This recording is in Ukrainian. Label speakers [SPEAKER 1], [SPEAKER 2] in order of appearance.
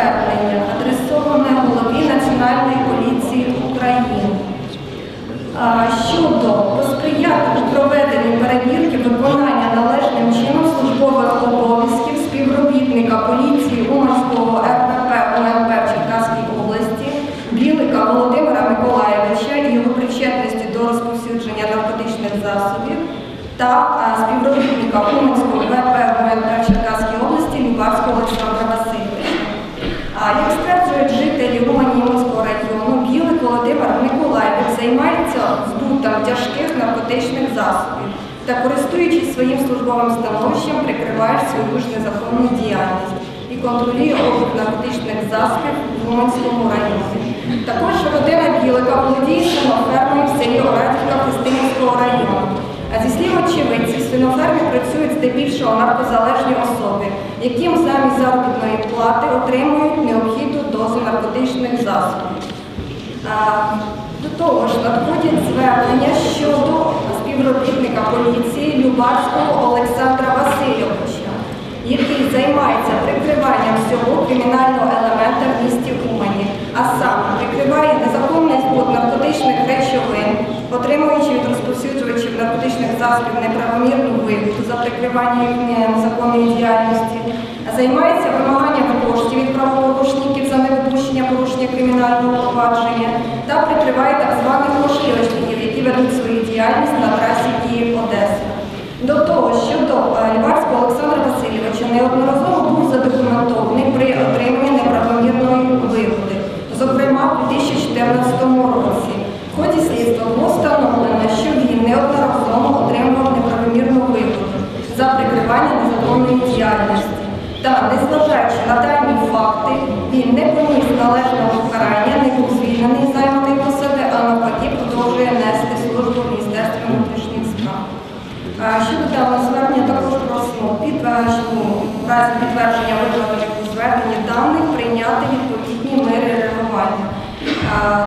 [SPEAKER 1] звернення, адресоване голові Національної поліції України. Щодо посприяти у проведенні перевірки виконання належним чином службових обов'язків співробітника поліції Уманського РПП УМП в Черкаській області Білика Володимира Миколаєвича і його причетності до розповсюдження наркотичних засобів та співробітника Уманського ВП УМП в Черкаській області Любарського Олександра Васильовича. А як стверджують жителі Гуманівського району, Білик Володимир Миколаєвич займається збутом тяжких наркотичних засобів та, користуючись своїм службовим становищем, прикриває свою ж незаконну діяльність і контролює обіг наркотичних засобів в Гуманському районі. Також родина Білика володіє свинофермою в селі Орадівка Христинівського району. А зі слів очевидців, свинофермі працюють здебільшого наркозалежні особи, яким замість заробітної плати отримують необхідну дозу наркотичних засобів. До того ж, надходять звернення щодо співробітника поліції Любарського Олександра Васильовича, який займається прикриванням всього кримінального елемента в місті Умані, а саме прикриває незаконний збут наркотичних речовин, отримуючи від розповсюджувачів наркотичних засобів неправомірну вигоду за прикривання їхньої незаконної діяльності, займається вимаганням коштів від правопорушників за недопущення порушення кримінального провадження та прикриває так званих пошльочників, які ведуть свою діяльність на трасі Київ-Одеса. До того, щодо до Ліварського Олександра Васильовича неодноразово був задокументований та, незважаючи на дані факти, він не поніс належного покарання, не був звільнений займаної посади, а навпаки продовжує нести службу Міністерства внутрішніх справ. Щодо даного звернення також просимо підтвердження, ну, разі підтвердження викладених звернення даних прийняти відповідні мири реагування.